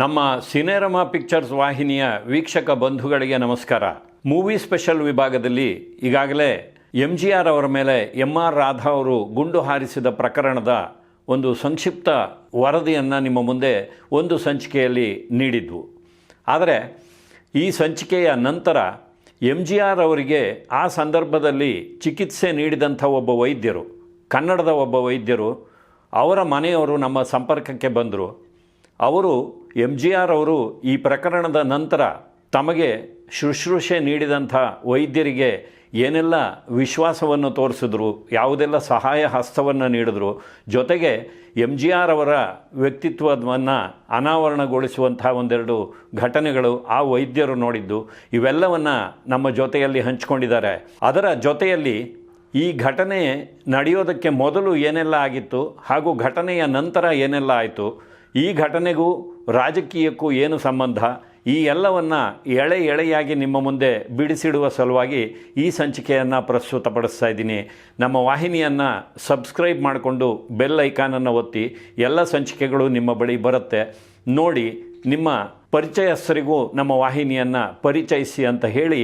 ನಮ್ಮ ಸಿನೆರಮಾ ಪಿಕ್ಚರ್ಸ್ ವಾಹಿನಿಯ ವೀಕ್ಷಕ ಬಂಧುಗಳಿಗೆ ನಮಸ್ಕಾರ. ಮೂವಿ ಸ್ಪೆಷಲ್ ವಿಭಾಗದಲ್ಲಿ ಈಗಾಗಲೇ ಎಂ ಜಿ ಆರ್ ಅವರ ಮೇಲೆ ಎಂ ಆರ್ ರಾಧಾ ಅವರು ಗುಂಡು ಹಾರಿಸಿದ ಪ್ರಕರಣದ ಒಂದು ಸಂಕ್ಷಿಪ್ತ ವರದಿಯನ್ನು ನಿಮ್ಮ ಮುಂದೆ ಒಂದು ಸಂಚಿಕೆಯಲ್ಲಿ ನೀಡಿದ್ವು ಆದರೆ ಈ ಸಂಚಿಕೆಯ ನಂತರ ಎಂ ಜಿ ಆರ್ ಅವರಿಗೆ ಆ ಸಂದರ್ಭದಲ್ಲಿ ಚಿಕಿತ್ಸೆ ನೀಡಿದಂಥ ಒಬ್ಬ ವೈದ್ಯರು, ಕನ್ನಡದ ಒಬ್ಬ ವೈದ್ಯರು, ಅವರ ಮನೆಯವರು ನಮ್ಮ ಸಂಪರ್ಕಕ್ಕೆ ಬಂದರು. ಅವರು ಎಂ ಜಿ ಆರ್ ಅವರು ಈ ಪ್ರಕರಣದ ನಂತರ ತಮಗೆ ಶುಶ್ರೂಷೆ ನೀಡಿದಂಥ ವೈದ್ಯರಿಗೆ ಏನೆಲ್ಲ ವಿಶ್ವಾಸವನ್ನು ತೋರಿಸಿದ್ರು, ಯಾವುದೆಲ್ಲ ಸಹಾಯ ಹಸ್ತವನ್ನು ನೀಡಿದ್ರು, ಜೊತೆಗೆ ಎಂ ಜಿ ಆರ್ ಅವರ ವ್ಯಕ್ತಿತ್ವವನ್ನು ಅನಾವರಣಗೊಳಿಸುವಂಥ ಒಂದೆರಡು ಘಟನೆಗಳು ಆ ವೈದ್ಯರು ನೋಡಿದ್ದು, ಇವೆಲ್ಲವನ್ನು ನಮ್ಮ ಜೊತೆಯಲ್ಲಿ ಹಂಚಿಕೊಂಡಿದ್ದಾರೆ. ಅದರ ಜೊತೆಯಲ್ಲಿ ಈ ಘಟನೆ ನಡೆಯೋದಕ್ಕೆ ಮೊದಲು ಏನೆಲ್ಲ ಆಗಿತ್ತು ಹಾಗೂ ಘಟನೆಯ ನಂತರ ಏನೆಲ್ಲ ಆಯಿತು, ಈ ಘಟನೆಗೂ ರಾಜಕೀಯಕ್ಕೂ ಏನು ಸಂಬಂಧ? ಈ ಎಲ್ಲವನ್ನು ಎಳೆ ಎಳೆಯಾಗಿ ನಿಮ್ಮ ಮುಂದೆ ಬಿಡಿಸಿಡುವ ಸಲುವಾಗಿ ಈ ಸಂಚಿಕೆಯನ್ನು ಪ್ರಸ್ತುತಪಡಿಸ್ತಾ ಇದ್ದೀನಿ. ನಮ್ಮ ವಾಹಿನಿಯನ್ನು ಸಬ್ಸ್ಕ್ರೈಬ್ ಮಾಡಿಕೊಂಡು ಬೆಲ್ ಐಕಾನನ್ನು ಒತ್ತಿ, ಎಲ್ಲ ಸಂಚಿಕೆಗಳು ನಿಮ್ಮ ಬಳಿ ಬರುತ್ತೆ. ನೋಡಿ, ನಿಮ್ಮ ಪರಿಚಯಸ್ಥರಿಗೂ ನಮ್ಮ ವಾಹಿನಿಯನ್ನು ಪರಿಚಯಿಸಿ ಅಂತ ಹೇಳಿ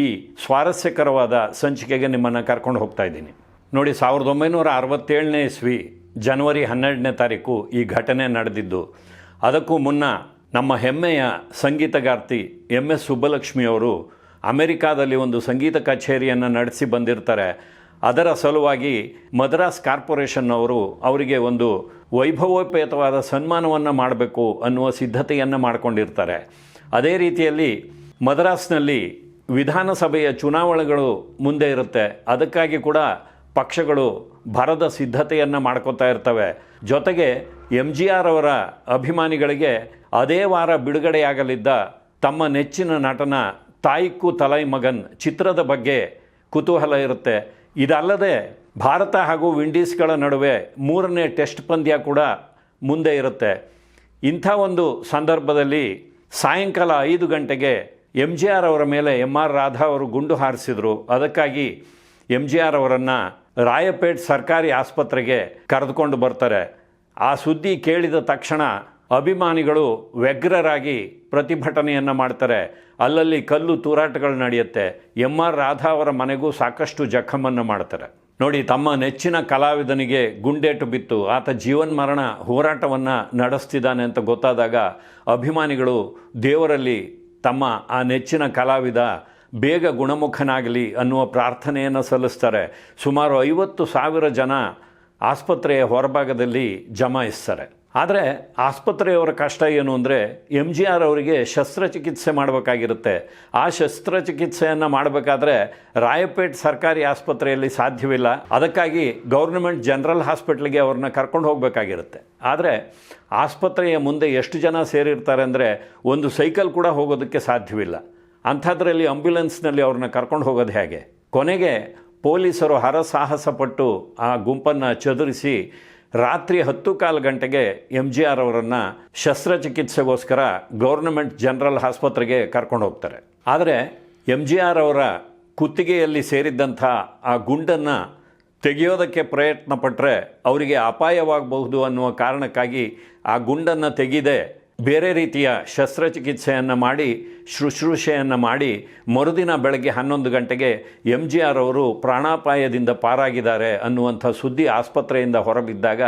ಈ ಸ್ವಾರಸ್ಯಕರವಾದ ಸಂಚಿಕೆಗೆ ನಿಮ್ಮನ್ನು ಕರ್ಕೊಂಡು ಹೋಗ್ತಾ ಇದ್ದೀನಿ. ನೋಡಿ, ಸಾವಿರದ ಒಂಬೈನೂರ ಅರವತ್ತೇಳನೇ ಇಸ್ವಿ, ಜನವರಿ ಹನ್ನೆರಡನೇ ತಾರೀಕು ಈ ಘಟನೆ ನಡೆದಿದ್ದು. ಅದಕ್ಕೂ ಮುನ್ನ ನಮ್ಮ ಹೆಮ್ಮೆಯ ಸಂಗೀತಗಾರ್ತಿ ಎಂ ಎಸ್ ಸುಬ್ಬಲಕ್ಷ್ಮಿಯವರು ಅಮೆರಿಕಾದಲ್ಲಿ ಒಂದು ಸಂಗೀತ ಕಚೇರಿಯನ್ನು ನಡೆಸಿ ಬಂದಿರ್ತಾರೆ. ಅದರ ಸಲುವಾಗಿ ಮದ್ರಾಸ್ ಕಾರ್ಪೊರೇಷನ್ನವರು ಅವರಿಗೆ ಒಂದು ವೈಭವೋಪೇತವಾದ ಸನ್ಮಾನವನ್ನು ಮಾಡಬೇಕು ಅನ್ನುವ ಸಿದ್ಧತೆಯನ್ನು ಮಾಡಿಕೊಂಡಿರ್ತಾರೆ. ಅದೇ ರೀತಿಯಲ್ಲಿ ಮದ್ರಾಸ್ನಲ್ಲಿ ವಿಧಾನಸಭೆಯ ಚುನಾವಣೆಗಳು ಮುಂದೆ ಇರುತ್ತೆ. ಅದಕ್ಕಾಗಿ ಕೂಡ ಪಕ್ಷಗಳು ಭರದ ಸಿದ್ಧತೆಯನ್ನು ಮಾಡ್ಕೋತಾ ಇರ್ತವೆ. ಜೊತೆಗೆ ಎಂ ಜಿ ಆರ್ ಅವರ ಅಭಿಮಾನಿಗಳಿಗೆ ಅದೇ ವಾರ ಬಿಡುಗಡೆಯಾಗಲಿದ್ದ ತಮ್ಮ ನೆಚ್ಚಿನ ನಟನ ತಾಯಿಕ್ಕು ತಲೈ ಮಗನ್ ಚಿತ್ರದ ಬಗ್ಗೆ ಕುತೂಹಲ ಇರುತ್ತೆ. ಇದಲ್ಲದೆ ಭಾರತ ಹಾಗೂ ವಿಂಡೀಸ್ಗಳ ನಡುವೆ ಮೂರನೇ ಟೆಸ್ಟ್ ಪಂದ್ಯ ಕೂಡ ಮುಂದೆ ಇರುತ್ತೆ. ಇಂಥ ಒಂದು ಸಂದರ್ಭದಲ್ಲಿ ಸಾಯಂಕಾಲ ಐದು ಗಂಟೆಗೆ ಎಂ ಜಿ ಆರ್ ಅವರ ಮೇಲೆ ಎಂ ಆರ್ ರಾಧಾ ಅವರು ಗುಂಡು ಹಾರಿಸಿದರು. ಅದಕ್ಕಾಗಿ ಎಂ ಜಿ ಆರ್ ಅವರನ್ನು ರಾಯಪೇಟ್ ಸರ್ಕಾರಿ ಆಸ್ಪತ್ರೆಗೆ ಕರೆದುಕೊಂಡು ಬರ್ತಾರೆ. ಆ ಸುದ್ದಿ ಕೇಳಿದ ತಕ್ಷಣ ಅಭಿಮಾನಿಗಳು ವ್ಯಗ್ರರಾಗಿ ಪ್ರತಿಭಟನೆಯನ್ನು ಮಾಡ್ತಾರೆ. ಅಲ್ಲಲ್ಲಿ ಕಲ್ಲು ತೂರಾಟಗಳು ನಡೆಯುತ್ತೆ. ಎಂ ಆರ್ ರಾಧಾ ಅವರ ಮನೆಗೂ ಸಾಕಷ್ಟು ಜಖಮನ್ನು ಮಾಡ್ತಾರೆ. ನೋಡಿ, ತಮ್ಮ ನೆಚ್ಚಿನ ಕಲಾವಿದನಿಗೆ ಗುಂಡೇಟು ಬಿತ್ತು. ಆತ ಜೀವನ್ಮರಣ ಹೋರಾಟವನ್ನು ನಡೆಸ್ತಿದ್ದಾನೆ ಅಂತ ಗೊತ್ತಾದಾಗ ಅಭಿಮಾನಿಗಳು ದೇವರಲ್ಲಿ ತಮ್ಮ ಆ ನೆಚ್ಚಿನ ಕಲಾವಿದ ಬೇಗ ಗುಣಮುಖನಾಗಲಿ ಅನ್ನುವ ಪ್ರಾರ್ಥನೆಯನ್ನು ಸಲ್ಲಿಸ್ತಾರೆ. ಸುಮಾರು ಐವತ್ತು ಸಾವಿರ ಜನ ಆಸ್ಪತ್ರೆಯ ಹೊರಭಾಗದಲ್ಲಿ ಜಮಾಯಿಸ್ತಾರೆ ಆದರೆ ಆಸ್ಪತ್ರೆಯವರ ಕಷ್ಟ ಏನು ಅಂದರೆ ಎಂ ಜಿ ಆರ್ ಅವರಿಗೆ ಶಸ್ತ್ರಚಿಕಿತ್ಸೆ ಮಾಡಬೇಕಾಗಿರುತ್ತೆ. ಆ ಶಸ್ತ್ರಚಿಕಿತ್ಸೆಯನ್ನು ಮಾಡಬೇಕಾದ್ರೆ ರಾಯಪೇಟ್ ಸರ್ಕಾರಿ ಆಸ್ಪತ್ರೆಯಲ್ಲಿ ಸಾಧ್ಯವಿಲ್ಲ. ಅದಕ್ಕಾಗಿ ಗೌರ್ಮೆಂಟ್ ಜನರಲ್ ಹಾಸ್ಪಿಟ್ಲಿಗೆ ಅವ್ರನ್ನ ಕರ್ಕೊಂಡು ಹೋಗಬೇಕಾಗಿರುತ್ತೆ. ಆದರೆ ಆಸ್ಪತ್ರೆಯ ಮುಂದೆ ಎಷ್ಟು ಜನ ಸೇರಿರ್ತಾರೆ ಅಂದರೆ ಒಂದು ಸೈಕಲ್ ಕೂಡ ಹೋಗೋದಕ್ಕೆ ಸಾಧ್ಯವಿಲ್ಲ. ಅಂಥದ್ರಲ್ಲಿ ಆಂಬ್ಯುಲೆನ್ಸ್ನಲ್ಲಿ ಅವ್ರನ್ನ ಕರ್ಕೊಂಡು ಹೋಗೋದು ಹೇಗೆ? ಕೊನೆಗೆ ಪೊಲೀಸರು ಹರಸಾಹಸ ಪಟ್ಟು ಆ ಗುಂಪನ್ನು ಚದುರಿಸಿ ರಾತ್ರಿ ಹತ್ತು ಕಾಲು ಗಂಟೆಗೆ ಎಂ ಜಿ ಆರ್ ಅವರನ್ನು ಶಸ್ತ್ರಚಿಕಿತ್ಸೆಗೋಸ್ಕರ ಗೌರ್ನಮೆಂಟ್ ಜನರಲ್ ಆಸ್ಪತ್ರೆಗೆ ಕರ್ಕೊಂಡು ಹೋಗ್ತಾರೆ. ಆದರೆ ಎಂ ಜಿ ಆರ್ ಅವರ ಕುತ್ತಿಗೆಯಲ್ಲಿ ಸೇರಿದ್ದಂಥ ಆ ಗುಂಡನ್ನು ತೆಗೆಯೋದಕ್ಕೆ ಪ್ರಯತ್ನ ಪಟ್ಟರೆ ಅವರಿಗೆ ಅಪಾಯವಾಗಬಹುದು ಅನ್ನುವ ಕಾರಣಕ್ಕಾಗಿ ಆ ಗುಂಡನ್ನು ತೆಗೆದೇ ಬೇರೆ ರೀತಿಯ ಶಸ್ತ್ರಚಿಕಿತ್ಸೆಯನ್ನು ಮಾಡಿ, ಶುಶ್ರೂಷೆಯನ್ನು ಮಾಡಿ ಮರುದಿನ ಬೆಳಗ್ಗೆ ಹನ್ನೊಂದು ಗಂಟೆಗೆ ಎಂ ಜಿ ಆರ್ ಅವರು ಪ್ರಾಣಾಪಾಯದಿಂದ ಪಾರಾಗಿದ್ದಾರೆ ಅನ್ನುವಂಥ ಸುದ್ದಿ ಆಸ್ಪತ್ರೆಯಿಂದ ಹೊರಬಿದ್ದಾಗ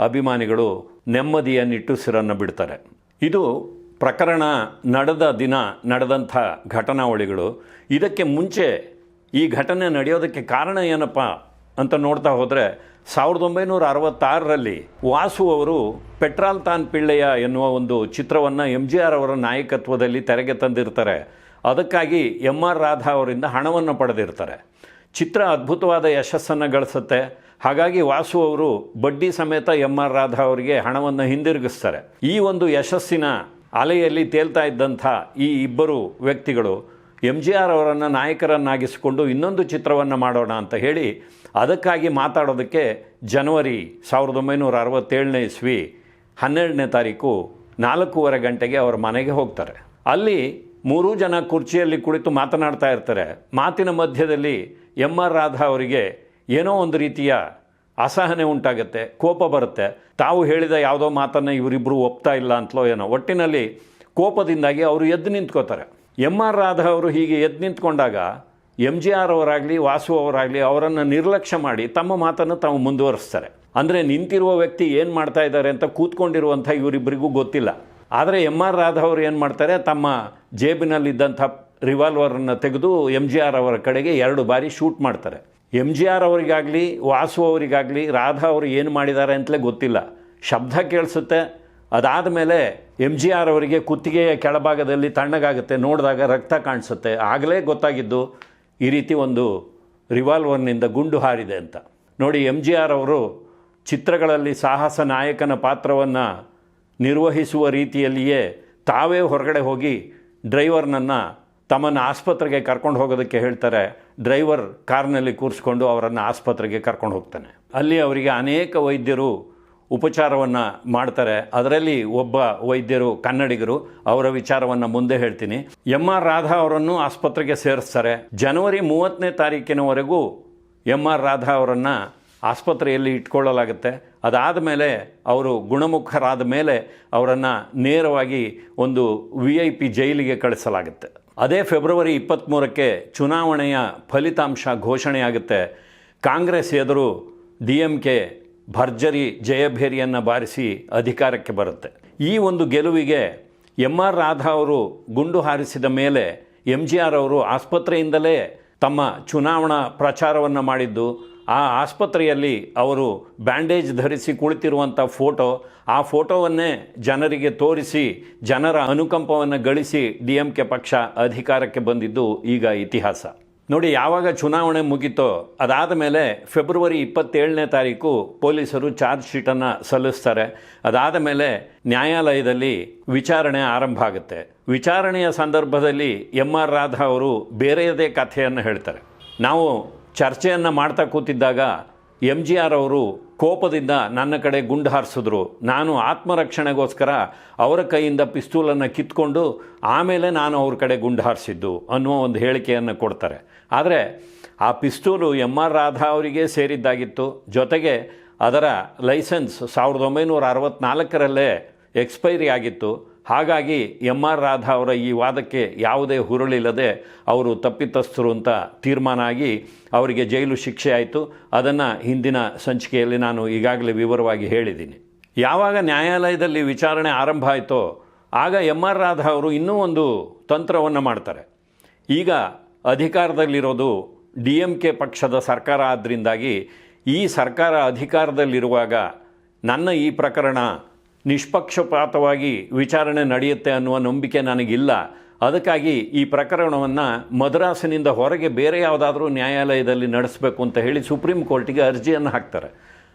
ಅಭಿಮಾನಿಗಳು ನೆಮ್ಮದಿಯ ನಿಟ್ಟುಸಿರನ್ನು ಬಿಡ್ತಾರೆ. ಇದು ಪ್ರಕರಣ ನಡೆದ ದಿನ ನಡೆದಂಥ ಘಟನಾವಳಿಗಳು. ಇದಕ್ಕೆ ಮುಂಚೆ ಈ ಘಟನೆ ನಡೆಯೋದಕ್ಕೆ ಕಾರಣ ಏನಪ್ಪ ಅಂತ ನೋಡ್ತಾ ಹೋದರೆ ಸಾವಿರದ ಒಂಬೈನೂರ ಅರವತ್ತಾರರಲ್ಲಿ ವಾಸು ಅವರು ಪೆಟ್ರಾಲ್ ತಾನ್ ಪಿಳ್ಳೆಯ ಎನ್ನುವ ಒಂದು ಚಿತ್ರವನ್ನು ಎಂ ಜಿ ಆರ್ ಅವರ ನಾಯಕತ್ವದಲ್ಲಿ ತೆರೆಗೆ ತಂದಿರ್ತಾರೆ. ಅದಕ್ಕಾಗಿ ಎಂ ಆರ್ ರಾಧಾ ಅವರಿಂದ ಹಣವನ್ನು ಪಡೆದಿರ್ತಾರೆ. ಚಿತ್ರ ಅದ್ಭುತವಾದ ಯಶಸ್ಸನ್ನು ಗಳಿಸುತ್ತೆ. ಹಾಗಾಗಿ ವಾಸು ಅವರು ಬಡ್ಡಿ ಸಮೇತ ಎಂ ಆರ್ ರಾಧಾ ಅವರಿಗೆ ಹಣವನ್ನು ಹಿಂದಿರುಗಿಸ್ತಾರೆ. ಈ ಒಂದು ಯಶಸ್ಸಿನ ಅಲೆಯಲ್ಲಿ ತೇಲ್ತಾ ಇದ್ದಂಥ ಈ ಇಬ್ಬರು ವ್ಯಕ್ತಿಗಳು ಎಂ ಜಿ ಆರ್ ಅವರನ್ನು ನಾಯಕರನ್ನಾಗಿಸಿಕೊಂಡು ಇನ್ನೊಂದು ಚಿತ್ರವನ್ನು ಮಾಡೋಣ ಅಂತ ಹೇಳಿ ಅದಕ್ಕಾಗಿ ಮಾತಾಡೋದಕ್ಕೆ ಜನವರಿ ಸಾವಿರದ ಒಂಬೈನೂರ ಅರವತ್ತೇಳನೇ ಇಸ್ವಿ ಹನ್ನೆರಡನೇ ತಾರೀಕು ನಾಲ್ಕೂವರೆ ಗಂಟೆಗೆ ಅವರ ಮನೆಗೆ ಹೋಗ್ತಾರೆ. ಅಲ್ಲಿ ಮೂರೂ ಜನ ಕುರ್ಚಿಯಲ್ಲಿ ಕುಳಿತು ಮಾತನಾಡ್ತಾ ಇರ್ತಾರೆ. ಮಾತಿನ ಮಧ್ಯದಲ್ಲಿ ಎಂ ಆರ್ ರಾಧಾ ಅವರಿಗೆ ಏನೋ ಒಂದು ರೀತಿಯ ಅಸಹನೆ ಉಂಟಾಗುತ್ತೆ, ಕೋಪ ಬರುತ್ತೆ. ತಾವು ಹೇಳಿದ ಯಾವುದೋ ಮಾತನ್ನು ಇವರಿಬ್ಬರು ಒಪ್ತಾ ಇಲ್ಲ ಅಂತಲೋ ಏನೋ. ಒಟ್ಟಿನಲ್ಲಿ ಕೋಪದಿಂದಾಗಿ ಅವರು ಎದ್ದು ನಿಂತ್ಕೋತಾರೆ. ಎಂ ಆರ್ ರಾಧಾ ಅವರು ಹೀಗೆ ಎದ್ದು ನಿಂತ್ಕೊಂಡಾಗ ಎಂ ಜಿ ಆರ್ ಅವರಾಗಲಿ, ವಾಸು ಅವರಾಗಲಿ ಅವರನ್ನು ನಿರ್ಲಕ್ಷ್ಯ ಮಾಡಿ ತಮ್ಮ ಮಾತನ್ನು ತಾವು ಮುಂದುವರಿಸ್ತಾರೆ. ಅಂದರೆ ನಿಂತಿರುವ ವ್ಯಕ್ತಿ ಏನು ಮಾಡ್ತಾ ಇದ್ದಾರೆ ಅಂತ ಕೂತ್ಕೊಂಡಿರುವಂಥ ಇವರಿಬ್ಬರಿಗೂ ಗೊತ್ತಿಲ್ಲ. ಆದರೆ ಎಂ ಆರ್ ರಾಧಾ ಅವರು ಏನು ಮಾಡ್ತಾರೆ, ತಮ್ಮ ಜೇಬಿನಲ್ಲಿದ್ದಂಥ ರಿವಾಲ್ವರನ್ನು ತೆಗೆದು ಎಂ ಜಿ ಆರ್ ಅವರ ಕಡೆಗೆ ಎರಡು ಬಾರಿ ಶೂಟ್ ಮಾಡ್ತಾರೆ. ಎಂ ಜಿ ಆರ್ ಅವರಿಗಾಗಲಿ, ವಾಸು ಅವರಿಗಾಗಲಿ, ರಾಧಾ ಅವರು ಏನು ಮಾಡಿದ್ದಾರೆ ಅಂತಲೇ ಗೊತ್ತಿಲ್ಲ. ಶಬ್ದ ಕೇಳಿಸುತ್ತೆ ಅದಾದ ಮೇಲೆ ಎಂ ಜಿ ಆರ್ ಅವರಿಗೆ ಕುತ್ತಿಗೆಯ ಕೆಳಭಾಗದಲ್ಲಿ ತಣ್ಣಗಾಗುತ್ತೆ, ನೋಡಿದಾಗ ರಕ್ತ ಕಾಣಿಸುತ್ತೆ. ಆಗಲೇ ಗೊತ್ತಾಗಿದ್ದು ಈ ರೀತಿ ಒಂದು ರಿವಾಲ್ವರ್ನಿಂದ ಗುಂಡು ಹಾರಿದೆ ಅಂತ. ನೋಡಿ ಎಂ ಜಿ ಆರ್ ಅವರು ಚಿತ್ರಗಳಲ್ಲಿ ಸಾಹಸ ನಾಯಕನ ಪಾತ್ರವನ್ನು ನಿರ್ವಹಿಸುವ ರೀತಿಯಲ್ಲಿಯೇ ತಾವೇ ಹೊರಗಡೆ ಹೋಗಿ ಡ್ರೈವರ್ನನ್ನು ತಮ್ಮನ್ನು ಆಸ್ಪತ್ರೆಗೆ ಕರ್ಕೊಂಡು ಹೋಗೋದಕ್ಕೆ ಹೇಳ್ತಾರೆ. ಡ್ರೈವರ್ ಕಾರ್ನಲ್ಲಿ ಕೂರಿಸ್ಕೊಂಡು ಅವರನ್ನು ಆಸ್ಪತ್ರೆಗೆ ಕರ್ಕೊಂಡು ಹೋಗ್ತಾನೆ. ಅಲ್ಲಿ ಅವರಿಗೆ ಅನೇಕ ವೈದ್ಯರು ಉಪಚಾರವನ್ನು ಮಾಡ್ತಾರೆ. ಅದರಲ್ಲಿ ಒಬ್ಬ ವೈದ್ಯರು, ಕನ್ನಡಿಗರು, ಅವರ ವಿಚಾರವನ್ನು ಮುಂದೆ ಹೇಳ್ತೀನಿ. ಎಂ ಆರ್ ರಾಧಾ ಅವರನ್ನು ಆಸ್ಪತ್ರೆಗೆ ಸೇರಿಸ್ತಾರೆ. ಜನವರಿ ಮೂವತ್ತನೇ ತಾರೀಕಿನವರೆಗೂ ಎಂ ಆರ್ ರಾಧಾ ಅವರನ್ನು ಆಸ್ಪತ್ರೆಯಲ್ಲಿ ಇಟ್ಕೊಳ್ಳಲಾಗುತ್ತೆ. ಅದಾದ ಮೇಲೆ ಅವರು ಗುಣಮುಖರಾದ ಮೇಲೆ ಅವರನ್ನು ನೇರವಾಗಿ ಒಂದು ವಿ ಐ ಪಿ ಜೈಲಿಗೆ ಕಳಿಸಲಾಗುತ್ತೆ. ಅದೇ ಫೆಬ್ರವರಿ ಇಪ್ಪತ್ತ್ಮೂರಕ್ಕೆ ಚುನಾವಣೆಯ ಫಲಿತಾಂಶ ಘೋಷಣೆಯಾಗುತ್ತೆ. ಕಾಂಗ್ರೆಸ್ ಎದುರು ಡಿ ಎಂ ಕೆ ಭರ್ಜರಿ ಜಯಭೇರಿಯನ್ನು ಬಾರಿಸಿ ಅಧಿಕಾರಕ್ಕೆ ಬರುತ್ತೆ. ಈ ಒಂದು ಗೆಲುವಿಗೆ ಎಂ ಆರ್ ರಾಧಾ ಅವರು ಗುಂಡು ಹಾರಿಸಿದ ಮೇಲೆ ಎಂ ಜಿ ಆರ್ ಅವರು ಆಸ್ಪತ್ರೆಯಿಂದಲೇ ತಮ್ಮ ಚುನಾವಣಾ ಪ್ರಚಾರವನ್ನು ಮಾಡಿದ್ದು. ಆ ಆಸ್ಪತ್ರೆಯಲ್ಲಿ ಅವರು ಬ್ಯಾಂಡೇಜ್ ಧರಿಸಿ ಕುಳಿತಿರುವಂಥ ಫೋಟೋ, ಆ ಫೋಟೋವನ್ನೇ ಜನರಿಗೆ ತೋರಿಸಿ ಜನರ ಅನುಕಂಪವನ್ನು ಗಳಿಸಿ ಡಿ ಎಂ ಕೆ ಪಕ್ಷ ಅಧಿಕಾರಕ್ಕೆ ಬಂದಿದ್ದು ಈಗ ಇತಿಹಾಸ. ನೋಡಿ, ಯಾವಾಗ ಚುನಾವಣೆ ಮುಗೀತೋ ಅದಾದ ಮೇಲೆ ಫೆಬ್ರವರಿ ಇಪ್ಪತ್ತೇಳನೇ ತಾರೀಕು ಪೊಲೀಸರು ಚಾರ್ಜ್ ಶೀಟನ್ನು ಸಲ್ಲಿಸ್ತಾರೆ. ಅದಾದ ಮೇಲೆ ನ್ಯಾಯಾಲಯದಲ್ಲಿ ವಿಚಾರಣೆ ಆರಂಭ ಆಗುತ್ತೆ. ವಿಚಾರಣೆಯ ಸಂದರ್ಭದಲ್ಲಿ ಎಂ ಆರ್ ರಾಧಾ ಅವರು ಬೇರೆಯದೇ ಕಥೆಯನ್ನು ಹೇಳ್ತಾರೆ. ನಾವು ಚರ್ಚೆಯನ್ನು ಮಾಡ್ತಾ ಕೂತಿದ್ದಾಗ ಎಂ ಜಿ ಆರ್ ಅವರು ಕೋಪದಿಂದ ನನ್ನ ಕಡೆ ಗುಂಡು ಹಾರಿಸಿದ್ರು. ನಾನು ಆತ್ಮರಕ್ಷಣೆಗೋಸ್ಕರ ಅವರ ಕೈಯಿಂದ ಪಿಸ್ತೂಲನ್ನು ಕಿತ್ಕೊಂಡು ಆಮೇಲೆ ನಾನು ಅವ್ರ ಕಡೆ ಗುಂಡು ಹಾರಿಸಿದ್ದು ಅನ್ನುವ ಒಂದು ಹೇಳಿಕೆಯನ್ನು ಕೊಡ್ತಾರೆ. ಆದರೆ ಆ ಪಿಸ್ತೂಲು ಎಂ ಆರ್ ರಾಧಾ ಅವರಿಗೆ ಸೇರಿದ್ದಾಗಿತ್ತು. ಜೊತೆಗೆ ಅದರ ಲೈಸೆನ್ಸ್ ಸಾವಿರದ ಒಂಬೈನೂರ ಅರವತ್ತ್ನಾಲ್ಕರಲ್ಲೇ ಎಕ್ಸ್ಪೈರಿ ಆಗಿತ್ತು. ಹಾಗಾಗಿ ಎಂ ಆರ್ ರಾಧಾ ಅವರ ಈ ವಾದಕ್ಕೆ ಯಾವುದೇ ಹುರುಳಿಲ್ಲದೆ ಅವರು ತಪ್ಪಿತಸ್ಥರು ಅಂತ ತೀರ್ಮಾನ ಆಗಿ ಅವರಿಗೆ ಜೈಲು ಶಿಕ್ಷೆ ಆಯಿತು. ಅದನ್ನು ಹಿಂದಿನ ಸಂಚಿಕೆಯಲ್ಲಿ ನಾನು ಈಗಾಗಲೇ ವಿವರವಾಗಿ ಹೇಳಿದ್ದೀನಿ. ಯಾವಾಗ ನ್ಯಾಯಾಲಯದಲ್ಲಿ ವಿಚಾರಣೆ ಆರಂಭ ಆಯಿತೋ ಆಗ ಎಂ ಆರ್ ರಾಧಾ ಅವರು ಇನ್ನೂ ಒಂದು ತಂತ್ರವನ್ನು ಮಾಡ್ತಾರೆ. ಈಗ ಅಧಿಕಾರದಲ್ಲಿರೋದು ಡಿ ಎಂ ಕೆ ಪಕ್ಷದ ಸರ್ಕಾರ ಆದ್ದರಿಂದಾಗಿ ಈ ಸರ್ಕಾರ ಅಧಿಕಾರದಲ್ಲಿರುವಾಗ ನನ್ನ ಈ ಪ್ರಕರಣ ನಿಷ್ಪಕ್ಷಪಾತವಾಗಿ ವಿಚಾರಣೆ ನಡೆಯುತ್ತೆ ಅನ್ನುವ ನಂಬಿಕೆ ನನಗಿಲ್ಲ. ಅದಕ್ಕಾಗಿ ಈ ಪ್ರಕರಣವನ್ನು ಮದ್ರಾಸಿನಿಂದ ಹೊರಗೆ ಬೇರೆ ಯಾವುದಾದ್ರೂ ನ್ಯಾಯಾಲಯದಲ್ಲಿ ನಡೆಸಬೇಕು ಅಂತ ಹೇಳಿ ಸುಪ್ರೀಂ ಕೋರ್ಟಿಗೆ ಅರ್ಜಿಯನ್ನು ಹಾಕ್ತಾರೆ.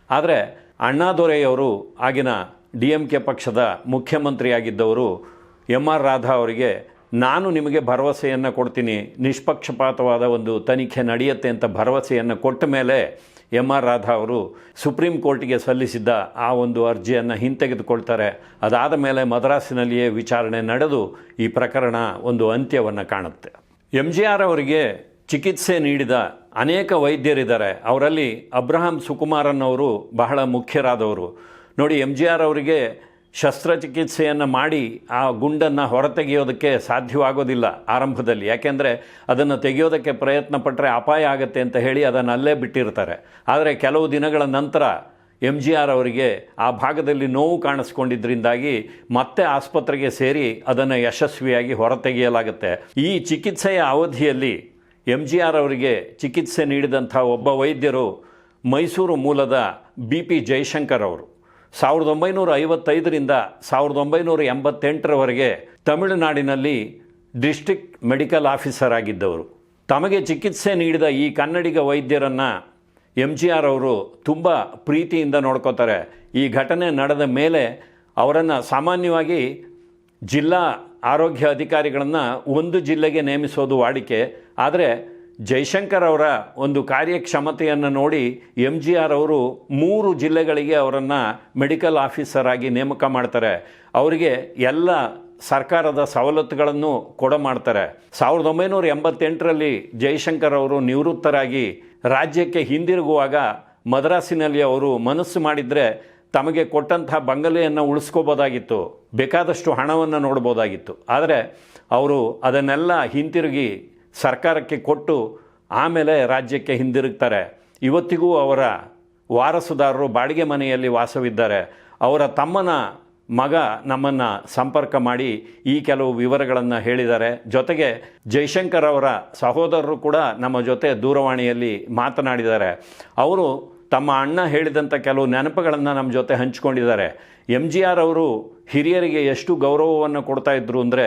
ಆದರೆ ಅಣ್ಣಾದೊರೆಯವರು ಆಗಿನ ಡಿ ಎಂ ಕೆ ಪಕ್ಷದ ಮುಖ್ಯಮಂತ್ರಿಯಾಗಿದ್ದವರು ಎಂ ಆರ್ ರಾಧಾ ಅವರಿಗೆ ನಾನು ನಿಮಗೆ ಭರವಸೆಯನ್ನು ಕೊಡ್ತೀನಿ. ನಿಷ್ಪಕ್ಷಪಾತವಾದ ಒಂದು ತನಿಖೆ ನಡೆಯುತ್ತೆ ಅಂತ ಭರವಸೆಯನ್ನು ಕೊಟ್ಟ ಮೇಲೆ ಎಂ ಆರ್ ರಾಧಾ ಅವರು ಸುಪ್ರೀಂ ಕೋರ್ಟಿಗೆ ಸಲ್ಲಿಸಿದ್ದ ಆ ಒಂದು ಅರ್ಜಿಯನ್ನು ಹಿಂತೆಗೆದುಕೊಳ್ತಾರೆ. ಅದಾದ ಮೇಲೆ ಮದ್ರಾಸಿನಲ್ಲಿಯೇ ವಿಚಾರಣೆ ನಡೆದು ಈ ಪ್ರಕರಣ ಒಂದು ಅಂತ್ಯವನ್ನು ಕಾಣುತ್ತೆ. ಎಂ ಜಿ ಆರ್ ಅವರಿಗೆ ಚಿಕಿತ್ಸೆ ನೀಡಿದ ಅನೇಕ ವೈದ್ಯರಿದ್ದಾರೆ. ಅವರಲ್ಲಿ ಅಬ್ರಹಾಂ ಸುಕುಮಾರನ್ ಅವರು ಬಹಳ ಮುಖ್ಯರಾದವರು. ನೋಡಿ ಎಂ ಜಿ ಆರ್ ಅವರಿಗೆ ಶಸ್ತ್ರಚಿಕಿತ್ಸೆಯನ್ನು ಮಾಡಿ ಆ ಗುಂಡನ್ನು ಹೊರತೆಗೆಯೋದಕ್ಕೆ ಸಾಧ್ಯವಾಗೋದಿಲ್ಲ ಆರಂಭದಲ್ಲಿ. ಯಾಕೆಂದರೆ ಅದನ್ನು ತೆಗೆಯೋದಕ್ಕೆ ಪ್ರಯತ್ನ ಪಟ್ಟರೆ ಅಪಾಯ ಆಗುತ್ತೆ ಅಂತ ಹೇಳಿ ಅದನ್ನು ಅಲ್ಲೇ ಬಿಟ್ಟಿರ್ತಾರೆ. ಆದರೆ ಕೆಲವು ದಿನಗಳ ನಂತರ ಎಂ ಜಿ ಆರ್ ಅವರಿಗೆ ಆ ಭಾಗದಲ್ಲಿ ನೋವು ಕಾಣಿಸ್ಕೊಂಡಿದ್ದರಿಂದಾಗಿ ಮತ್ತೆ ಆಸ್ಪತ್ರೆಗೆ ಸೇರಿ ಅದನ್ನು ಯಶಸ್ವಿಯಾಗಿ ಹೊರತೆಗೆಯಲಾಗುತ್ತೆ. ಈ ಚಿಕಿತ್ಸೆಯ ಅವಧಿಯಲ್ಲಿ ಎಂ ಜಿ ಆರ್ ಅವರಿಗೆ ಚಿಕಿತ್ಸೆ ನೀಡಿದಂಥ ಒಬ್ಬ ವೈದ್ಯರು ಮೈಸೂರು ಮೂಲದ ಬಿ ಪಿ ಜಯಶಂಕರ್ ಅವರು. ಸಾವಿರದ ಒಂಬೈನೂರ ಐವತ್ತೈದರಿಂದ ಸಾವಿರದ ಒಂಬೈನೂರ ಎಂಬತ್ತೆಂಟರವರೆಗೆ ತಮಿಳುನಾಡಿನಲ್ಲಿ ಡಿಸ್ಟ್ರಿಕ್ಟ್ ಮೆಡಿಕಲ್ ಆಫೀಸರ್ ಆಗಿದ್ದವರು. ತಮಗೆ ಚಿಕಿತ್ಸೆ ನೀಡಿದ ಈ ಕನ್ನಡಿಗ ವೈದ್ಯರನ್ನು ಎಂ ಜಿ ಆರ್ ಅವರು ತುಂಬ ಪ್ರೀತಿಯಿಂದ ನೋಡ್ಕೋತಾರೆ. ಈ ಘಟನೆ ನಡೆದ ಮೇಲೆ ಅವರನ್ನು ಸಾಮಾನ್ಯವಾಗಿ ಜಿಲ್ಲಾ ಆರೋಗ್ಯ ಅಧಿಕಾರಿಗಳನ್ನು ಒಂದು ಜಿಲ್ಲೆಗೆ ನೇಮಿಸೋದು ವಾಡಿಕೆ. ಆದರೆ ಜೈಶಂಕರ್ ಅವರ ಒಂದು ಕಾರ್ಯಕ್ಷಮತೆಯನ್ನು ನೋಡಿ ಎಂ ಜಿ ಆರ್ ಅವರು ಮೂರು ಜಿಲ್ಲೆಗಳಿಗೆ ಅವರನ್ನು ಮೆಡಿಕಲ್ ಆಫೀಸರ್ ಆಗಿ ನೇಮಕ ಮಾಡ್ತಾರೆ. ಅವರಿಗೆ ಎಲ್ಲ ಸರ್ಕಾರದ ಸವಲತ್ತುಗಳನ್ನು ಕೊಡ ಮಾಡ್ತಾರೆ. ಸಾವಿರದ ಒಂಬೈನೂರ ಎಂಬತ್ತೆಂಟರಲ್ಲಿ ಜೈಶಂಕರ್ ಅವರು ನಿವೃತ್ತರಾಗಿ ರಾಜ್ಯಕ್ಕೆ ಹಿಂದಿರುಗುವಾಗ ಮದ್ರಾಸಿನಲ್ಲಿ ಅವರು ಮನಸ್ಸು ಮಾಡಿದರೆ ತಮಗೆ ಕೊಟ್ಟಂತಹ ಬಂಗಲೆಯನ್ನು ಉಳಿಸ್ಕೋಬೋದಾಗಿತ್ತು. ಬೇಕಾದಷ್ಟು ಹಣವನ್ನು ನೋಡ್ಬೋದಾಗಿತ್ತು. ಆದರೆ ಅವರು ಅದನ್ನೆಲ್ಲ ಹಿಂತಿರುಗಿ ಸರ್ಕಾರಕ್ಕೆ ಕೊಟ್ಟು ಆಮೇಲೆ ರಾಜ್ಯಕ್ಕೆ ಹಿಂದಿರುಗ್ತಾರೆ. ಇವತ್ತಿಗೂ ಅವರ ವಾರಸುದಾರರು ಬಾಡಿಗೆ ಮನೆಯಲ್ಲಿ ವಾಸವಿದ್ದಾರೆ. ಅವರ ತಮ್ಮನ ಮಗ ನಮ್ಮನ್ನು ಸಂಪರ್ಕ ಮಾಡಿ ಈ ಕೆಲವು ವಿವರಗಳನ್ನು ಹೇಳಿದ್ದಾರೆ. ಜೊತೆಗೆ ಜೈಶಂಕರ್ ಅವರ ಸಹೋದರರು ಕೂಡ ನಮ್ಮ ಜೊತೆ ದೂರವಾಣಿಯಲ್ಲಿ ಮಾತನಾಡಿದ್ದಾರೆ. ಅವರು ತಮ್ಮ ಅಣ್ಣ ಹೇಳಿದಂಥ ಕೆಲವು ನೆನಪುಗಳನ್ನು ನಮ್ಮ ಜೊತೆ ಹಂಚಿಕೊಂಡಿದ್ದಾರೆ. ಎಂ ಜಿ ಆರ್ ಅವರು ಹಿರಿಯರಿಗೆ ಎಷ್ಟು ಗೌರವವನ್ನು ಕೊಡ್ತಾ ಇದ್ರು ಅಂದರೆ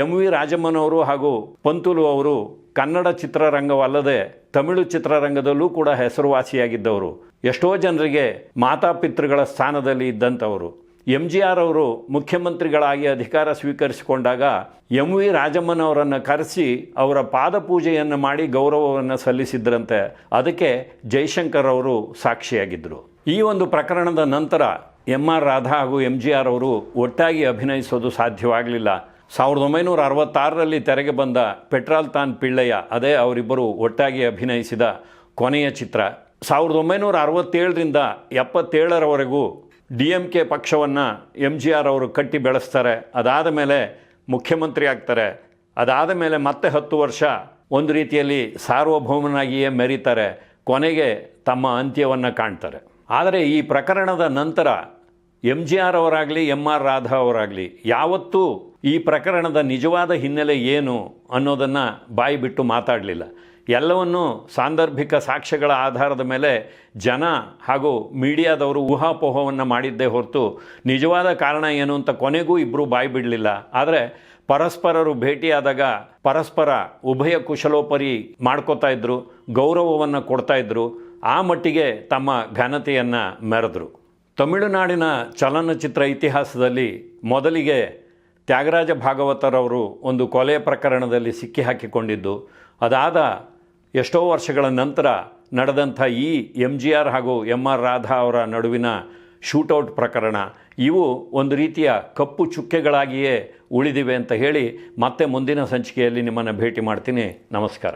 ಎಂ ವಿ ರಾಜಮ್ಮನವರು ಹಾಗೂ ಪಂತುಲು ಅವರು ಕನ್ನಡ ಚಿತ್ರರಂಗವಲ್ಲದೆ ತಮಿಳು ಚಿತ್ರರಂಗದಲ್ಲೂ ಕೂಡ ಹೆಸರುವಾಸಿಯಾಗಿದ್ದವರು. ಎಷ್ಟೋ ಜನರಿಗೆ ಮಾತಾಪಿತೃಗಳ ಸ್ಥಾನದಲ್ಲಿ ಇದ್ದಂಥವರು. ಎಂ ಜಿ ಆರ್ ಅವರು ಮುಖ್ಯಮಂತ್ರಿಗಳಾಗಿ ಅಧಿಕಾರ ಸ್ವೀಕರಿಸಿಕೊಂಡಾಗ ಎಂ ವಿ ರಾಜಮ್ಮನವರನ್ನು ಕರೆಸಿ ಅವರ ಪಾದಪೂಜೆಯನ್ನು ಮಾಡಿ ಗೌರವವನ್ನು ಸಲ್ಲಿಸಿದ್ರಂತೆ. ಅದಕ್ಕೆ ಜೈಶಂಕರ್ ಅವರು ಸಾಕ್ಷಿಯಾಗಿದ್ದರು ಈ ಒಂದು ಪ್ರಕರಣದ ನಂತರ ಎಂ ಆರ್ ರಾಧಾ ಹಾಗೂ ಎಂ ಜಿ ಆರ್ ಅವರು ಒಟ್ಟಾಗಿ ಅಭಿನಯಿಸೋದು ಸಾಧ್ಯವಾಗಲಿಲ್ಲ. ಸಾವಿರದ ಒಂಬೈನೂರ ಅರವತ್ತಾರರಲ್ಲಿ ತೆರೆಗೆ ಬಂದ ಪೆಟ್ರಾಲ್ ತಾನ್ ಪಿಳ್ಳಯ್ಯ ಅದೇ ಅವರಿಬ್ಬರು ಒಟ್ಟಾಗಿ ಅಭಿನಯಿಸಿದ ಕೊನೆಯ ಚಿತ್ರ. ಸಾವಿರದ ಒಂಬೈನೂರ ಅರವತ್ತೇಳರಿಂದ ಎಪ್ಪತ್ತೇಳರವರೆಗೂ ಡಿ ಎಂ ಕೆ ಪಕ್ಷವನ್ನು ಎಂ ಜಿ ಆರ್ ಅವರು ಕಟ್ಟಿ ಬೆಳೆಸ್ತಾರೆ. ಅದಾದ ಮೇಲೆ ಮುಖ್ಯಮಂತ್ರಿ ಆಗ್ತಾರೆ. ಅದಾದ ಮೇಲೆ ಮತ್ತೆ ಹತ್ತು ವರ್ಷ ಒಂದು ರೀತಿಯಲ್ಲಿ ಸಾರ್ವಭೌಮನಾಗಿಯೇ ಮೆರೀತಾರೆ. ಕೊನೆಗೆ ತಮ್ಮ ಅಂತ್ಯವನ್ನು ಕಾಣ್ತಾರೆ. ಆದರೆ ಈ ಪ್ರಕರಣದ ನಂತರ ಎಂ ಜಿ ಆರ್ ಅವರಾಗಲಿ ಎಂ ಆರ್ ರಾಧಾ ಅವರಾಗಲಿ, ಯಾವತ್ತೂ ಈ ಪ್ರಕರಣದ ನಿಜವಾದ ಹಿನ್ನೆಲೆ ಏನು ಅನ್ನೋದನ್ನು ಬಾಯಿ ಬಿಟ್ಟು ಮಾತಾಡಲಿಲ್ಲ. ಎಲ್ಲವನ್ನೂ ಸಾಂದರ್ಭಿಕ ಸಾಕ್ಷ್ಯಗಳ ಆಧಾರದ ಮೇಲೆ ಜನ ಹಾಗೂ ಮೀಡಿಯಾದವರು ಊಹಾಪೋಹವನ್ನು ಮಾಡಿದ್ದೇ ಹೊರತು ನಿಜವಾದ ಕಾರಣ ಏನು ಅಂತ ಕೊನೆಗೂ ಇಬ್ಬರು ಬಾಯಿ ಬಿಡಲಿಲ್ಲ. ಆದರೆ ಪರಸ್ಪರರು ಭೇಟಿಯಾದಾಗ ಪರಸ್ಪರ ಉಭಯ ಕುಶಲೋಪರಿ ಮಾಡ್ಕೋತಾ ಇದ್ದರು ಗೌರವವನ್ನು ಕೊಡ್ತಾ ಇದ್ರು, ಆ ಮಟ್ಟಿಗೆ ತಮ್ಮ ಘನತೆಯನ್ನು ಮೆರೆದ್ರು. ತಮಿಳುನಾಡಿನ ಚಲನಚಿತ್ರ ಇತಿಹಾಸದಲ್ಲಿ ಮೊದಲಿಗೆ ತ್ಯಾಗರಾಜ ಭಾಗವತರವರು ಒಂದು ಕೊಲೆ ಪ್ರಕರಣದಲ್ಲಿ ಸಿಕ್ಕಿಹಾಕಿಕೊಂಡಿದ್ದು ಅದಾದ ಎಷ್ಟೋ ವರ್ಷಗಳ ನಂತರ ನಡೆದಂಥ ಈ ಎಂ ಜಿ ಆರ್ ಹಾಗೂ ಎಂ ಆರ್ ರಾಧಾ ಅವರ ನಡುವಿನ ಶೂಟೌಟ್ ಪ್ರಕರಣ, ಇವು ಒಂದು ರೀತಿಯ ಕಪ್ಪು ಚುಕ್ಕೆಗಳಾಗಿಯೇ ಉಳಿದಿವೆ ಅಂತ ಹೇಳಿ ಮತ್ತೆ ಮುಂದಿನ ಸಂಚಿಕೆಯಲ್ಲಿ ನಿಮ್ಮನ್ನು ಭೇಟಿ ಮಾಡ್ತೀನಿ. ನಮಸ್ಕಾರ.